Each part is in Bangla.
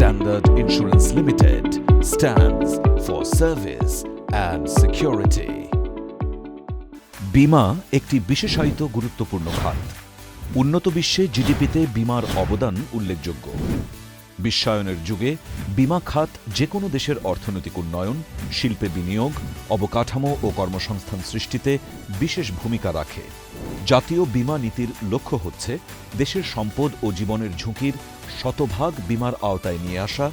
Standard Insurance Limited stands for service and security. বিমা একটি বিশেষায়িত গুরুত্বপূর্ণ খাত উন্নত বিশ্বে জিডিপিতে বিমার অবদান উল্লেখযোগ্য বিশ্বায়নের যুগে বিমা খাত যে কোনো দেশের অর্থনৈতিক উন্নয়ন, শিল্পে বিনিয়োগ, অবকাঠামো ও কর্মসংস্থান সৃষ্টিতে বিশেষ ভূমিকা রাখে। জাতীয় বীমা নীতির লক্ষ্য হচ্ছে দেশের সম্পদ ও জীবনের ঝুঁকির শতভাগ বিমার আওতায় নিয়ে আসা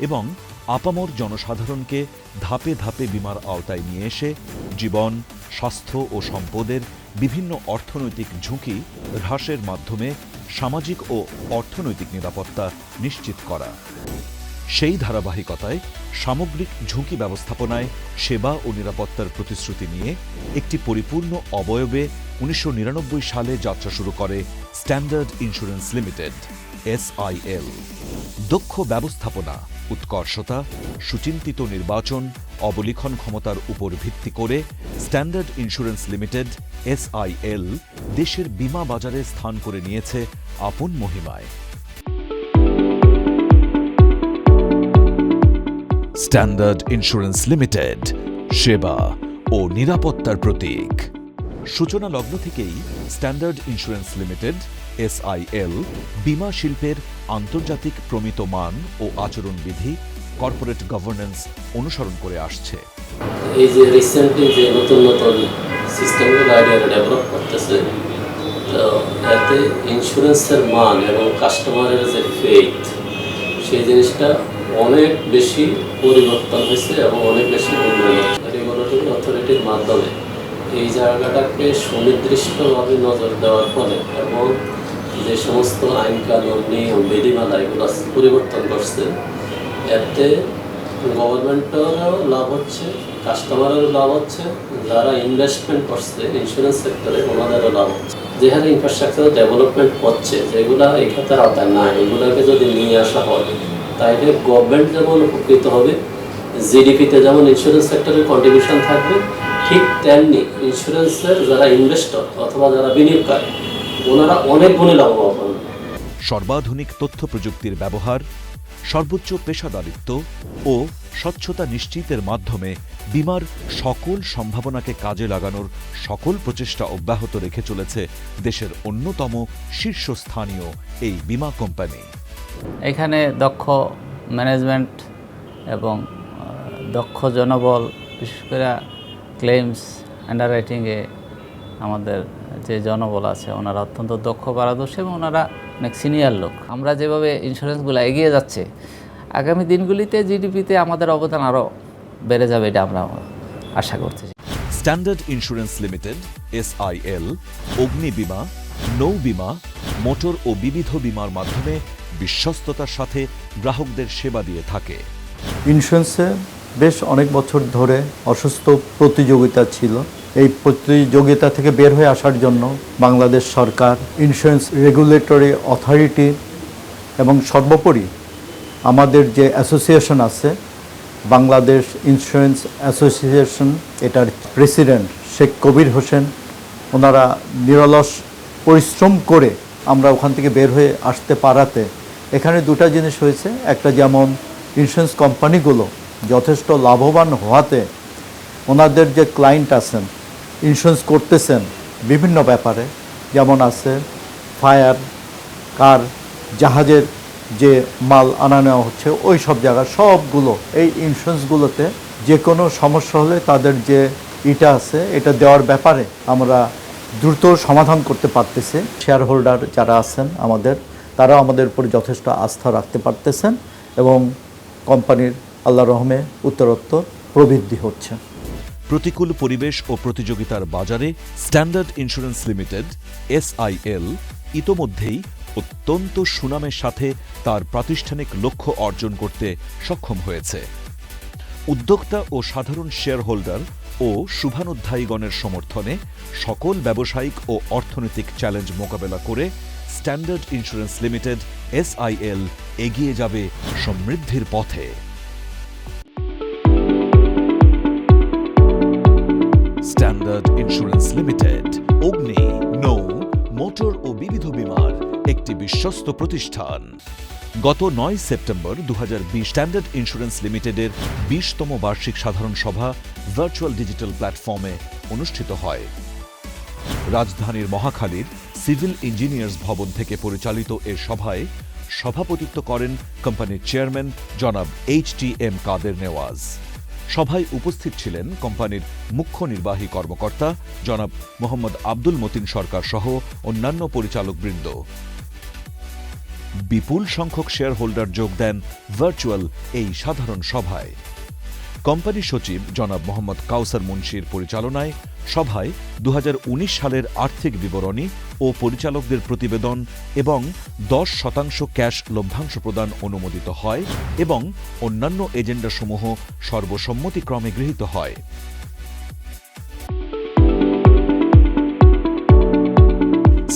এবং আপামর জনসাধারণকে ধাপে ধাপে বীমার আওতায় নিয়ে এসে জীবন, স্বাস্থ্য ও সম্পদের বিভিন্ন অর্থনৈতিক ঝুঁকি হ্রাসের মাধ্যমে সামাজিক ও অর্থনৈতিক নিরাপত্তা নিশ্চিত করা। সেই ধারাবাহিকতায় সামগ্রিক ঝুঁকি ব্যবস্থাপনায় সেবা ও নিরাপত্তার প্রতিশ্রুতি নিয়ে একটি পরিপূর্ণ অবয়বে উনিশশো নিরানব্বই সালে যাত্রা শুরু করে স্ট্যান্ডার্ড ইন্স্যুরেন্স লিমিটেড। এসআইএল দক্ষ ব্যবস্থাপনা, উৎকর্ষতা, সুচিন্তিত নির্বাচন, অবলিখন ক্ষমতার উপর ভিত্তি করে স্ট্যান্ডার্ড ইন্স্যুরেন্স লিমিটেড এসআইএল দেশের বীমা বাজারে স্থান করে নিয়েছে আপন মহিমায়। স্ট্যান্ডার্ড ইন্স্যুরেন্স লিমিটেড, সেবা ও নিরাপত্তার প্রতীক। সূচনা লগ্ন থেকেই স্ট্যান্ডার্ড ইন্স্যুরেন্স লিমিটেড এসআইএল, বীমা শিল্পের আন্তর্জাতিক প্রমিত মান ও আচরণবিধি কর্পোরেট গভর্নেন্স অনুসরণ করে আসছে। এই যে রিসেন্টলি যে নতুন নতুন সিস্টেমগুলো আইডিয়াটা ডেভেলপ করতেছে, তো এতে ইন্স্যুরেন্সের মান এবং কাস্টমারের যে ফেথ সেই জিনিসটা অনেক বেশি পরিবর্তন হয়েছে এবং অনেক বেশি রেগুলেটরি অথরিটির মাধ্যমে এই জায়গাটাকে সুনির্দিষ্টভাবে নজর দেওয়ার ফলে এবং যে সমস্ত আইন কানুন নিয়ম বিধিমালা এগুলো পরিবর্তন করছে এতে গভর্নমেন্টেরও লাভ হচ্ছে, কাস্টমারেরও লাভ হচ্ছে, যারা ইনভেস্টমেন্ট করছে ইন্স্যুরেন্স সেক্টরে ওনাদেরও লাভ হচ্ছে। যে হারে ইনফ্রাস্ট্রাকচার ডেভেলপমেন্ট হচ্ছে যেগুলো এই খাতের আওতায় নাই, এগুলোকে যদি নিয়ে আসা হয়, তাইলে গভর্নমেন্ট যেমন উপকৃত হবে জিডিপিতে যেমন ইন্স্যুরেন্স সেক্টরের কন্ট্রিবিউশন থাকবে, ঠিক তেমনি ইন্স্যুরেন্সের যারা ইনভেস্টর অথবা যারা বিনিয়োগকারী ওনারা অনেক গুণে লাভবান। হবেন সর্বাধুনিক তথ্য প্রযুক্তির ব্যবহার সর্বোচ্চ পেশাদারিত্ব ও স্বচ্ছতা নিশ্চিতের মাধ্যমে বিমার সকল সম্ভাবনাকে কাজে লাগানোর সকল প্রচেষ্টা অব্যাহত রেখে চলেছে দেশের অন্যতম শীর্ষস্থানীয় এই বিমা কোম্পানি। এখানে দক্ষ ম্যানেজমেন্ট এবং দক্ষ জনবল বিশেষ করে ক্লেমস আন্ডাররাইটিংয়ে আমাদের যে জনবল আছে ওনারা অত্যন্ত দক্ষ পারদর্শী এবং ওনারা অনেক সিনিয়র লোক। আমরা যেভাবে ইন্স্যুরেন্সগুলো এগিয়ে যাচ্ছে আগামী দিনগুলিতে জিডিপিতে আমাদের অবদান আরও বেড়ে যাবে এটা আমরা আশা করতেছি স্ট্যান্ডার্ড ইন্স্যুরেন্স লিমিটেড এসআইএল অগ্নি বিমা নৌ বিমা মোটর ও বিবিধ বিমার মাধ্যমে বিশ্বস্ততার সাথে গ্রাহকদের সেবা দিয়ে থাকে। ইন্স্যুরেন্সে বেশ অনেক বছর ধরে অসুস্থ প্রতিযোগিতা ছিল। এই প্রতিযোগিতা থেকে বের হয়ে আসার জন্য বাংলাদেশ সরকার ইন্স্যুরেন্স রেগুলেটরি অথরিটি এবং সর্বোপরি আমাদের যে অ্যাসোসিয়েশন আছে, বাংলাদেশ ইন্স্যুরেন্স অ্যাসোসিয়েশন এটার প্রেসিডেন্ট শেখ কবির হোসেন, ওনারা নিরলস পরিশ্রম করে আমরা ওখান থেকে বের হয়ে আসতে পারাতে এখানে দুটা জিনিস হয়েছে। একটা যেমন ইন্স্যুরেন্স কোম্পানিগুলো যথেষ্ট লাভবান হওয়াতে ওনাদের যে ক্লায়েন্ট আছেন ইন্স্যুরেন্স করতেছেন বিভিন্ন ব্যাপারে, যেমন আছে ফায়ার কার জাহাজের যে মাল আনা নেওয়া হচ্ছে, ওই সব জায়গা সবগুলো, এই ইন্স্যুরেন্সগুলোতে যে কোনো সমস্যা হলে তাদের যে ইটা আছে, এটা দেওয়ার ব্যাপারে আমরা দ্রুত সমাধান করতে পারতেছি। শেয়ার হোল্ডার যারা আছেন আমাদের, তারাও আমাদের উপর যথেষ্ট আস্থা রাখতে পারতেছেন এবং কোম্পানির আল্লাহ রহমে উত্তরোত্তর প্রবৃদ্ধি হচ্ছে। প্রতিকূল পরিবেশ ও প্রতিযোগিতার বাজারে স্ট্যান্ডার্ড ইন্স্যুরেন্স লিমিটেড, এসআইএল, ইতোমধ্যেই অত্যন্ত সুনামের সাথে তার প্রাতিষ্ঠানিক লক্ষ্য অর্জন করতে সক্ষম হয়েছে। উদ্যোক্তা ও সাধারণ শেয়ার হোল্ডার ও শুভানুধ্যায়ীগণের সমর্থনে সকল ব্যবসায়িক ও অর্থনৈতিক চ্যালেঞ্জ মোকাবেলা করে স্ট্যান্ডার্ড ইন্স্যুরেন্স লিমিটেড, এসআইএল, এগিয়ে যাবে সমৃদ্ধির পথে। স্ট্যান্ডার্ড ইন্স্যুরেন্স লিমিটেড অগ্নি নৌ মোটর ও বিবিধ বিমার একটি বিশ্বস্ত প্রতিষ্ঠান। গত নয় সেপ্টেম্বর দু স্ট্যান্ডার্ড ইন্স্যুরেন্স লিমিটেডের বিশতম বার্ষিক সাধারণ সভা ভার্চুয়াল ডিজিটাল প্ল্যাটফর্মে অনুষ্ঠিত হয়। রাজধানীর মহাখালীর সিভিল ইঞ্জিনিয়ার্স ভবন থেকে পরিচালিত এ সভায় সভাপতিত্ব করেন কোম্পানির চেয়ারম্যান জনাব H T M Kader Newaz সভায় উপস্থিত ছিলেন কোম্পানির মুখ্য নির্বাহী কর্মকর্তা জনাব মোহাম্মদ আব্দুল মতিন সরকার সহ অন্যান্য পরিচালকবৃন্দ। বিপুল সংখ্যক শেয়ার হোল্ডার যোগ দেন ভার্চুয়াল এই সাধারণ সভায়। কোম্পানি সচিব জনাব মোহাম্মদ কাউসার মুন্সির পরিচালনায় সভায় দু হাজার উনিশ সালের আর্থিক বিবরণী ও পরিচালকদের প্রতিবেদন এবং দশ শতাংশ ক্যাশ লভ্যাংশ প্রদান অনুমোদিত হয় এবং অন্যান্য এজেন্ডাসমূহ সর্বসম্মতিক্রমে গৃহীত হয়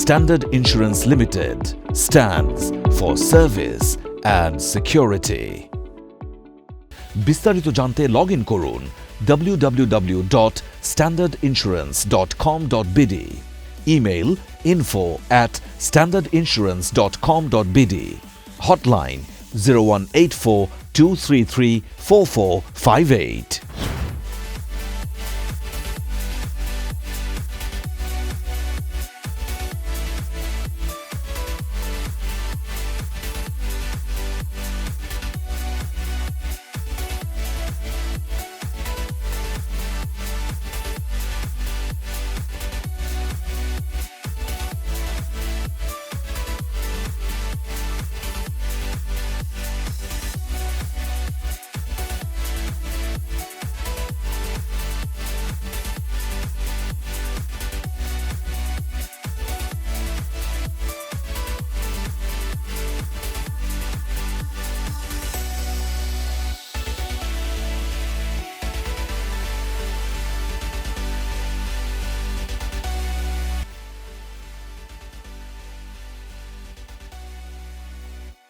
Standard Insurance Limited stands for service and security. বিস্তারিত জানতে লগ ইন করুন www.standardinsurance.com.bd email info at standardinsurance.com.bd hotline 0184 233 4458